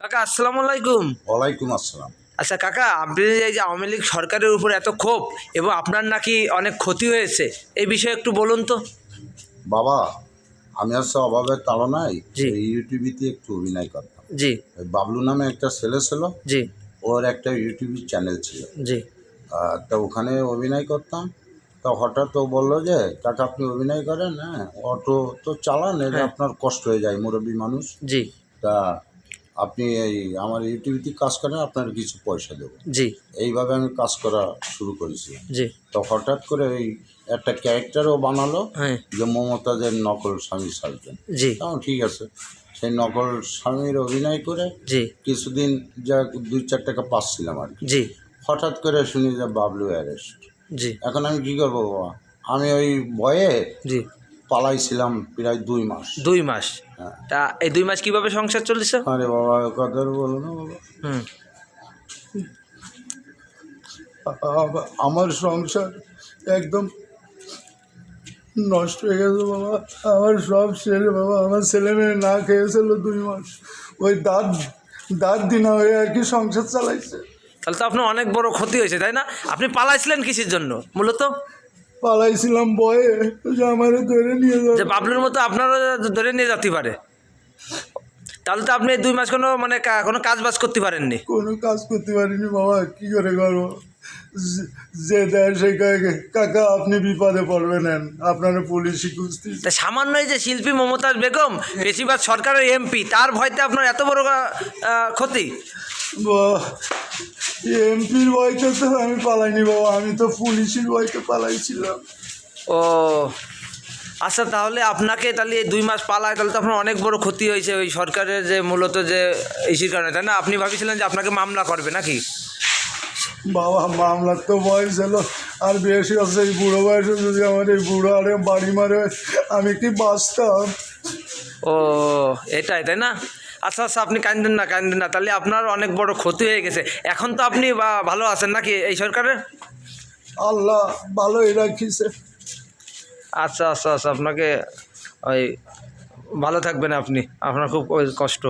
কাকা আসসালামু আলাইকুম। ওয়ালাইকুম আসসালাম। আচ্ছা কাকা আপনি এই যে আওয়ামী লীগ সরকারের উপর এত ক্ষোভ এবং আপনার নাকি অনেক ক্ষতি হয়েছে এই বিষয়ে একটু বলুন তো। বাবা আমি হচ্ছে অভাবের তাড়নায় ইউটিউবিতে একটু অভিনয় করতাম। জি। বাবলু নামে একটা ছেলে ছিল জি। ওর একটা ইউটিউব চ্যানেল ছিল। জি। তা ওখানে অভিনয় করতাম। তা হঠাৎ ও বলল যে কাকা আপনি অভিনয় করেন হ্যাঁ? অটো তো চালান এটা হ্যাঁ। আপনার কষ্ট হয়ে যায় মুরব্বী মানুষ। জি। তা আপনি এই আমার ইউটিউবিতে কাজ করেন আপনার কিছু পয়সা দেবো। জি। এইভাবে আমি কাজ করা শুরু করেছি। জি। তো হঠাৎ করে ওই একটা ক্যারেক্টারও বানালো হ্যাঁ। যে মমতাজের নকল স্বামী সাজবেন জি। ঠিক আছে। সেই নকল স্বামীর অভিনয় করে জি। কিছুদিন যা দুই চার টাকা পাচ্ছিলাম আর কি। জি। হঠাৎ করে শুনি যে বাবলু অ্যারেস্ট। জি। এখন আমি কী করব বাবা? আমি ওই ভয়ে জি। পালাইছিলাম প্রায় দুই মাস। দুই মাস? হ্যাঁ। তা এই দুই মাস কীভাবে সংসার চলেছে আরে বাবা কথা বলো না বাবা। হুম। আ- আমার সংসার একদম নষ্ট হয়ে গেছে বাবা। আমার সব ছেলে বাবা আমার ছেলে মেয়ে না খেয়েছিল দুই মাস। ওই দাঁত দাঁত দিনা হয়ে আর কি সংসার চালাইছে। তাহলে তো আপনার অনেক বড় ক্ষতি হয়েছে তাই না? আপনি পালাইছিলেন কিসের জন্য মূলত? পালাইছিলাম বয়ে যে আমার ধরে নিয়ে যাবে বাবলুর মতো আপনারও ধরে নিয়ে যেতে পারে। তাহলে তো আপনি দুই মাস কোনো মানে কোনো কাজ বাজ করতে পারেননি। কোনো কাজ করতে পারিনি বাবা কি করে করব? যে- দেয় সে কাকা। আপনি বিপদে পড়বেন আপনারা পুলিশি কুস্তি তা সামান্য এই যে শিল্পী মমতাজ বেগম বেশিরভাগ সরকারের এমপি তার ভয়তে আপনার এত বড় ক্ষতি? এমপির ভয়তে তো আমি পালাইনি বাবা আমি তো পুলিশের ভয়তে পালাইছিলাম। ও আচ্ছা তাহলে আপনাকে তাহলে এই দুই মাস পালায় তাহলে তো আপনার অনেক বড় ক্ষতি হয়েছে ওই সরকারের যে মূলত যে ইসির কারণে তাই না? আপনি ভাবিছিলেন যে আপনাকে মামলা করবে নাকি? বাবা মামলার তো বয়স হলো আর বেশি আছে এই বুড়ো বয়সে যদি আমার এই বুড়ো আরে বাড়ি মারে আমি কি বাঁচতাম? ও এটাই তাই না? আচ্ছা আচ্ছা আপনি কান্দেন না কান্দেন না তাহলে আপনার অনেক বড় ক্ষতি হয়ে গেছে। এখন তো আপনি বা- ভালো আছেন নাকি এই সরকারের? আল্লাহ ভালোই রাখিছে। আচ্ছা আচ্ছা আচ্ছা আপনাকে ওই ভালো থাকবেন আপনি। আপনার খুব কষ্ট।